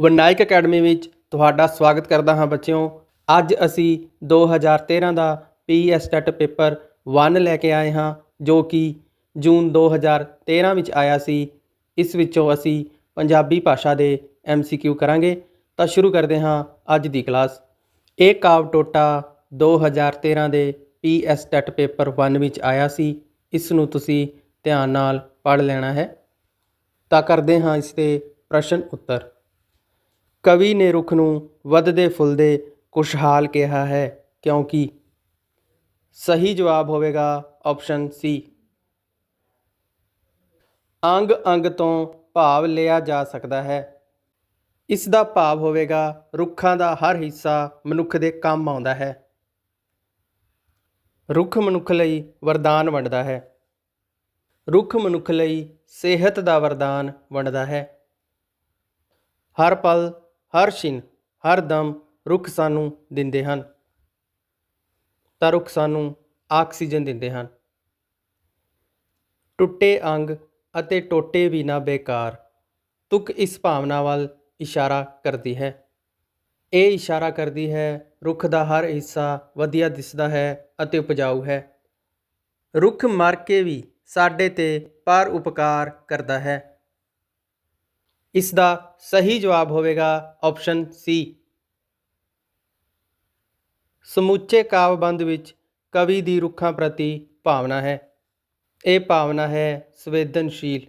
Vinayak academy ਵਿੱਚ ਤੁਹਾਡਾ ਸਵਾਗਤ ਕਰਦਾ ਹਾਂ ਬੱਚਿਓ। ਅੱਜ ਅਸੀਂ 2013 ਦਾ ਪੀਐਸ ਟੈਟ ਪੇਪਰ 1 ਲੈ ਕੇ ਆਏ ਹਾਂ, ਜੋ ਕਿ ਜੂਨ 2013 ਵਿੱਚ ਆਇਆ ਸੀ। ਇਸ ਵਿੱਚੋਂ ਅਸੀਂ ਪੰਜਾਬੀ ਭਾਸ਼ਾ ਦੇ ਐਮਸੀਕਿਊ ਕਰਾਂਗੇ। ਤਾਂ ਸ਼ੁਰੂ ਕਰਦੇ ਹਾਂ ਅੱਜ ਦੀ ਕਲਾਸ। ਇਹ ਕਾਵ ਟੋਟਾ 2013 ਦੇ ਪੀਐਸ ਟੈਟ ਪੇਪਰ 1 ਵਿੱਚ ਆਇਆ ਸੀ। ਇਸ ਨੂੰ ਤੁਸੀਂ ਧਿਆਨ ਨਾਲ ਪੜ੍ਹ ਲੈਣਾ ਹੈ। ਤਾਂ ਕਰਦੇ ਹਾਂ ਇਸ ਦੇ ਪ੍ਰਸ਼ਨ ਉੱਤਰ। ਕਵੀ ਨੇ ਰੁੱਖ ਨੂੰ ਵੱਧਦੇ ਫੁੱਲਦੇ ਖੁਸ਼ਹਾਲ ਕਿਹਾ ਹੈ, ਕਿਉਂਕਿ ਸਹੀ ਜਵਾਬ ਹੋਵੇਗਾ ਆਪਸ਼ਨ ਸੀ ਅੰਗ ਅੰਗ ਤੋਂ ਭਾਵ ਲਿਆ ਜਾ ਸਕਦਾ ਹੈ। ਇਸ ਦਾ ਭਾਵ ਹੋਵੇਗਾ ਰੁੱਖਾਂ ਦਾ ਹਰ ਹਿੱਸਾ ਮਨੁੱਖ ਦੇ ਕੰਮ ਆਉਂਦਾ ਹੈ। ਰੁੱਖ ਮਨੁੱਖ ਲਈ ਵਰਦਾਨ ਵੰਡਦਾ ਹੈ। ਰੁੱਖ ਮਨੁੱਖ ਲਈ ਸਿਹਤ ਦਾ ਵਰਦਾਨ ਵੰਡਦਾ ਹੈ। ਹਰ ਪਲ ਹਰ ਛਿਨ, ਹਰ ਦਮ ਰੁੱਖ ਸਾਨੂੰ ਦਿੰਦੇ ਹਨ। ਤਾਂ ਰੁੱਖ ਸਾਨੂੰ ਆਕਸੀਜਨ ਦਿੰਦੇ ਹਨ। ਟੁੱਟੇ ਅੰਗ ਅਤੇ ਟੋਟੇ ਵੀ ਨਾ ਬੇਕਾਰ ਤੁਕ ਇਸ ਭਾਵਨਾ ਵੱਲ ਇਸ਼ਾਰਾ ਕਰਦੀ ਹੈ। ਇਹ ਇਸ਼ਾਰਾ ਕਰਦੀ ਹੈ, ਰੁੱਖ ਦਾ ਹਰ ਹਿੱਸਾ ਵਧੀਆ ਦਿਸਦਾ ਹੈ ਅਤੇ ਉਪਜਾਊ ਹੈ। ਰੁੱਖ ਮਰ ਕੇ ਵੀ ਸਾਡੇ ਤੇ ਪਰ ਉਪਕਾਰ ਕਰਦਾ ਹੈ। ਇਸ ਦਾ ਸਹੀ ਜਵਾਬ ਹੋਵੇਗਾ ਆਪਸ਼ਨ ਸੀ ਸਮੁੱਚੇ ਕਾਵਿਬੰਦ ਵਿੱਚ ਕਵੀ ਦੀ ਰੁੱਖਾਂ ਪ੍ਰਤੀ ਭਾਵਨਾ ਹੈ। ਇਹ ਭਾਵਨਾ ਹੈ ਸੰਵੇਦਨਸ਼ੀਲ।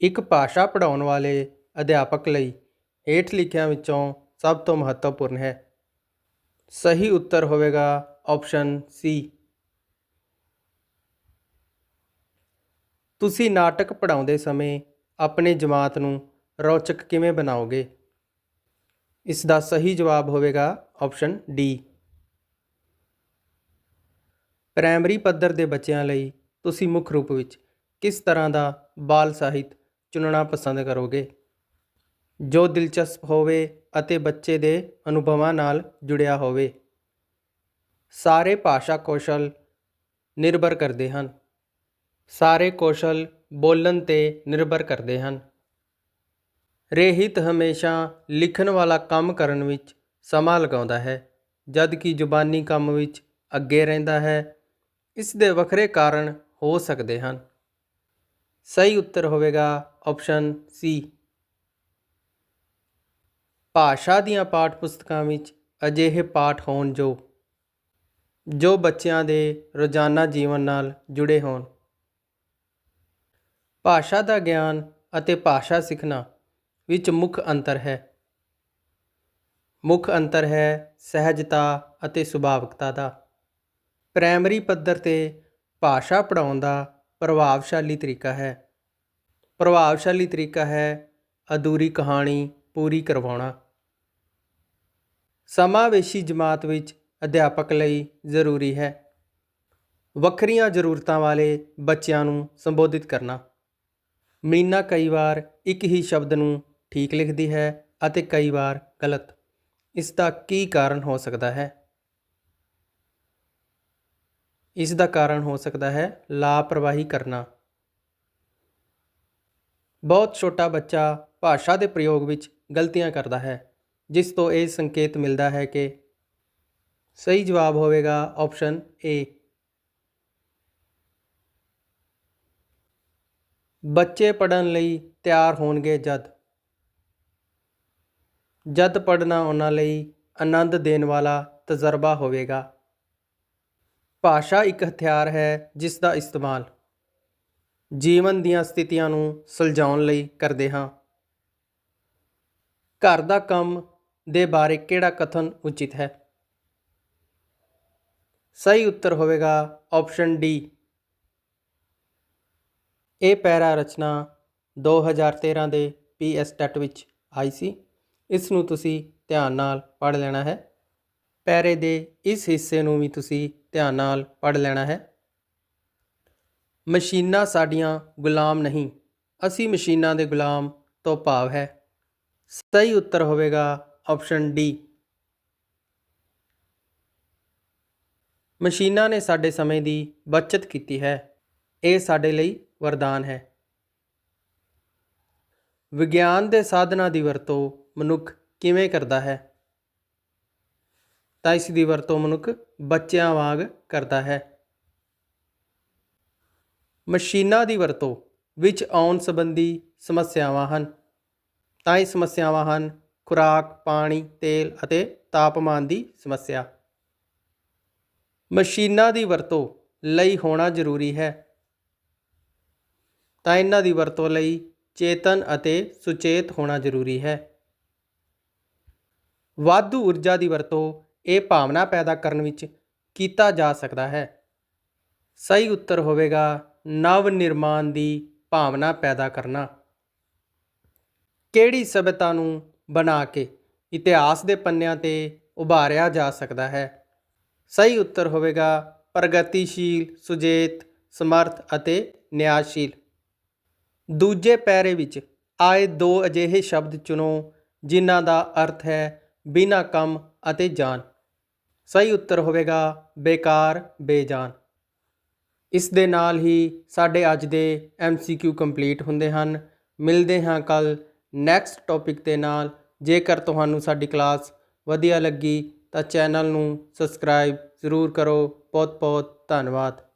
ਇੱਕ ਭਾਸ਼ਾ ਪੜ੍ਹਾਉਣ ਵਾਲੇ ਅਧਿਆਪਕ ਲਈ ਹੇਠ ਲਿਖਿਆਂ ਵਿੱਚੋਂ ਸਭ ਤੋਂ ਮਹੱਤਵਪੂਰਨ ਹੈ। ਸਹੀ ਉੱਤਰ ਹੋਵੇਗਾ ਆਪਸ਼ਨ ਸੀ ਤੁਸੀਂ ਨਾਟਕ ਪੜ੍ਹਾਉਂਦੇ ਸਮੇਂ ਆਪਣੇ ਜਮਾਤ ਨੂੰ ਰੌਚਕ ਕਿਵੇਂ ਬਣਾਓਗੇ? ਇਸ ਦਾ ਸਹੀ ਜਵਾਬ ਹੋਵੇਗਾ ਆਪਸ਼ਨ ਡੀ। ਪ੍ਰਾਇਮਰੀ ਪੱਧਰ ਦੇ ਬੱਚਿਆਂ ਲਈ ਤੁਸੀਂ ਮੁੱਖ ਰੂਪ ਵਿੱਚ ਕਿਸ ਤਰ੍ਹਾਂ ਦਾ ਬਾਲ ਸਾਹਿਤ ਚੁਣਨਾ ਪਸੰਦ ਕਰੋਗੇ? ਜੋ ਦਿਲਚਸਪ ਹੋਵੇ ਅਤੇ ਬੱਚੇ ਦੇ ਅਨੁਭਵਾਂ ਨਾਲ ਜੁੜਿਆ ਹੋਵੇ। ਸਾਰੇ ਭਾਸ਼ਾ ਕੌਸ਼ਲ ਨਿਰਭਰ ਕਰਦੇ ਹਨ। ਸਾਰੇ ਕੌਸ਼ਲ ਬੋਲਣ ਤੇ ਨਿਰਭਰ ਕਰਦੇ ਹਨ। ਰੇਹਿਤ ਹਮੇਸ਼ਾ ਲਿਖਣ ਵਾਲਾ ਕੰਮ ਕਰਨ ਵਿੱਚ ਸਮਾਂ ਲਗਾਉਂਦਾ ਹੈ, ਜਦ ਕਿ ਜ਼ੁਬਾਨੀ ਕੰਮ ਵਿੱਚ ਅੱਗੇ ਰਹਿੰਦਾ ਹੈ। ਇਸ ਦੇ ਵੱਖਰੇ ਕਾਰਨ ਹੋ ਸਕਦੇ ਹਨ। ਸਹੀ ਉੱਤਰ ਹੋਵੇਗਾ ਆਪਸ਼ਨ ਸੀ ਭਾਸ਼ਾ ਦੀਆਂ ਪਾਠ ਪੁਸਤਕਾਂ ਵਿੱਚ ਅਜਿਹੇ ਪਾਠ ਹੋਣ ਜੋ ਜੋ ਬੱਚਿਆਂ ਦੇ ਰੋਜ਼ਾਨਾ ਜੀਵਨ ਨਾਲ ਜੁੜੇ ਹੋਣ। ਭਾਸ਼ਾ ਦਾ ਗਿਆਨ ਅਤੇ ਭਾਸ਼ਾ ਸਿੱਖਣਾ ਵਿੱਚ ਮੁੱਖ ਅੰਤਰ ਹੈ। ਮੁੱਖ ਅੰਤਰ ਹੈ ਸਹਿਜਤਾ ਅਤੇ ਸੁਭਾਵਿਕਤਾ ਦਾ। ਪ੍ਰਾਇਮਰੀ ਪੱਧਰ ਤੇ ਭਾਸ਼ਾ ਪੜ੍ਹਾਉਣ ਦਾ ਪ੍ਰਭਾਵਸ਼ਾਲੀ ਤਰੀਕਾ ਹੈ। ਪ੍ਰਭਾਵਸ਼ਾਲੀ ਤਰੀਕਾ ਹੈ ਅਧੂਰੀ ਕਹਾਣੀ ਪੂਰੀ ਕਰਵਾਉਣਾ। ਸਮਾਵੇਸ਼ੀ ਜਮਾਤ ਵਿੱਚ ਅਧਿਆਪਕ ਲਈ ਜ਼ਰੂਰੀ ਹੈ। ਵੱਖਰੀਆਂ ਜ਼ਰੂਰਤਾਂ ਵਾਲੇ ਬੱਚਿਆਂ ਨੂੰ ਸੰਬੋਧਿਤ ਕਰਨਾ। ਮੀਨਾ ਕਈ ਵਾਰ ਇੱਕ ਹੀ ਸ਼ਬਦ ਨੂੰ ਠੀਕ ਲਿਖਦੀ ਹੈ ਅਤੇ ਕਈ ਵਾਰ ਗਲਤ। ਇਸ ਦਾ ਕੀ ਕਾਰਨ ਹੋ ਸਕਦਾ ਹੈ? ਇਸ ਦਾ ਕਾਰਨ ਹੋ ਸਕਦਾ ਹੈ ਲਾਪਰਵਾਹੀ ਕਰਨਾ। ਬਹੁਤ ਛੋਟਾ ਬੱਚਾ ਭਾਸ਼ਾ ਦੇ ਪ੍ਰਯੋਗ ਵਿੱਚ ਗਲਤੀਆਂ ਕਰਦਾ ਹੈ, ਜਿਸ ਤੋਂ ਇਹ ਸੰਕੇਤ ਮਿਲਦਾ ਹੈ ਕਿ ਸਹੀ ਜਵਾਬ ਹੋਵੇਗਾ ਆਪਸ਼ਨ ਏ ਬੱਚੇ ਪੜਨ ਲਈ ਤਿਆਰ ਹੋਣਗੇ ਜਦ। ਜਦ ਪੜ੍ਹਨਾ ਉਹਨਾਂ ਲਈ ਆਨੰਦ ਦੇਣ ਵਾਲਾ ਤਜਰਬਾ ਹੋਵੇਗਾ। ਭਾਸ਼ਾ ਇੱਕ ਹਥਿਆਰ ਹੈ ਜਿਸ ਦਾ ਇਸਤੇਮਾਲ ਜੀਵਨ ਦੀਆਂ ਸਥਿਤੀਆਂ ਨੂੰ ਸੁਲਝਾਉਣ ਲਈ ਕਰਦੇ ਹਾਂ। ਘਰ ਦਾ ਕੰਮ ਦੇ ਬਾਰੇ ਕਿਹੜਾ ਕਥਨ ਉਚਿਤ ਹੈ? ਸਹੀ ਉੱਤਰ ਹੋਵੇਗਾ ਆਪਸ਼ਨ ਡੀ। ਇਹ ਪੈਰਾ ਰਚਨਾ 2013 ਦੇ ਪੀਐਸ ਟੈਟ ਵਿੱਚ ਆਈ ਸੀ। ਇਸ ਨੂੰ ਤੁਸੀਂ ਧਿਆਨ ਨਾਲ ਪੜ੍ਹ ਲੈਣਾ ਹੈ। ਪੈਰੇ ਦੇ ਇਸ ਹਿੱਸੇ ਨੂੰ ਵੀ ਤੁਸੀਂ ਧਿਆਨ ਨਾਲ ਪੜ੍ਹ ਲੈਣਾ ਹੈ। ਮਸ਼ੀਨਾਂ ਸਾਡੀਆਂ ਗੁਲਾਮ ਨਹੀਂ, ਅਸੀਂ ਮਸ਼ੀਨਾਂ ਦੇ ਗੁਲਾਮ ਤੋਂ ਭਾਵ ਹੈ। ਸਹੀ ਉੱਤਰ ਹੋਵੇਗਾ ਆਪਸ਼ਨ ਡੀ। ਮਸ਼ੀਨਾਂ ਨੇ ਸਾਡੇ ਸਮੇਂ ਦੀ ਬਚਤ ਕੀਤੀ ਹੈ। ਇਹ ਸਾਡੇ ਲਈ ਵਰਦਾਨ ਹੈ। ਵਿਗਿਆਨ ਦੇ ਸਾਧਨਾਂ ਦੀ ਵਰਤੋਂ ਮਨੁੱਖ ਕਿਵੇਂ ਕਰਦਾ ਹੈ? ਤਾਂ ਇਸ ਦੀ ਵਰਤੋਂ ਮਨੁੱਖ ਬੱਚਿਆਂ ਵਾਂਗ ਕਰਦਾ ਹੈ। ਮਸ਼ੀਨਾਂ ਦੀ ਵਰਤੋਂ ਵਿੱਚ ਆਉਣ ਸੰਬੰਧੀ ਸਮੱਸਿਆਵਾਂ ਹਨ। ਤਾਂ ਇਹ ਸਮੱਸਿਆਵਾਂ ਹਨ ਖੁਰਾਕ, ਪਾਣੀ, ਤੇਲ ਅਤੇ ਤਾਪਮਾਨ ਦੀ ਸਮੱਸਿਆ। ਮਸ਼ੀਨਾਂ ਦੀ ਵਰਤੋਂ ਲਈ ਹੋਣਾ ਜ਼ਰੂਰੀ ਹੈ। ਤਾਂ ਇਹਨਾਂ ਦੀ ਵਰਤੋਂ ਲਈ ਚੇਤਨ ਅਤੇ ਸੁਚੇਤ ਹੋਣਾ ਜ਼ਰੂਰੀ ਹੈ। ਵਾਧੂ ਊਰਜਾ ਦੀ ਵਰਤੋਂ ਇਹ ਭਾਵਨਾ ਪੈਦਾ ਕਰਨ ਵਿੱਚ ਕੀਤਾ ਜਾ ਸਕਦਾ ਹੈ। ਸਹੀ ਉੱਤਰ ਹੋਵੇਗਾ ਨਵ ਨਿਰਮਾਣ ਦੀ ਭਾਵਨਾ ਪੈਦਾ ਕਰਨਾ। ਕਿਹੜੀ ਸਭਿਅਤਾ ਨੂੰ ਬਣਾ ਕੇ ਇਤਿਹਾਸ ਦੇ ਪੰਨਿਆਂ ਤੇ ਉਭਾਰਿਆ ਜਾ ਸਕਦਾ ਹੈ? ਸਹੀ ਉੱਤਰ ਹੋਵੇਗਾ ਪ੍ਰਗਤੀਸ਼ੀਲ, ਸੁਜੇਤ, ਸਮਰਥ ਅਤੇ ਨਿਆਸ਼ੀਲ ਦੂਜੇ ਪੈਰੇ ਵਿੱਚ ਆਏ ਦੋ ਅਜਿਹੇ ਸ਼ਬਦ ਚੁਣੋ ਜਿਨ੍ਹਾਂ ਦਾ ਅਰਥ ਹੈ ਬਿਨਾਂ ਕੰਮ ਅਤੇ ਜਾਨ। ਸਹੀ ਉੱਤਰ ਹੋਵੇਗਾ, ਬੇਕਾਰ, ਬੇਜਾਨ। ਇਸ ਦੇ ਨਾਲ ਹੀ ਸਾਡੇ ਅੱਜ ਦੇ MCQ ਕੰਪਲੀਟ ਹੁੰਦੇ ਹਨ। ਮਿਲਦੇ ਹਾਂ ਕੱਲ ਨੈਕਸਟ ਟੌਪਿਕ ਦੇ ਨਾਲ। ਜੇਕਰ ਤੁਹਾਨੂੰ ਸਾਡੀ ਕਲਾਸ ਵਧੀਆ ਲੱਗੀ ਤਾਂ ਚੈਨਲ ਨੂੰ ਸਬਸਕ੍ਰਾਈਬ ਜ਼ਰੂਰ ਕਰੋ। ਬਹੁਤ ਬਹੁਤ ਧੰਨਵਾਦ।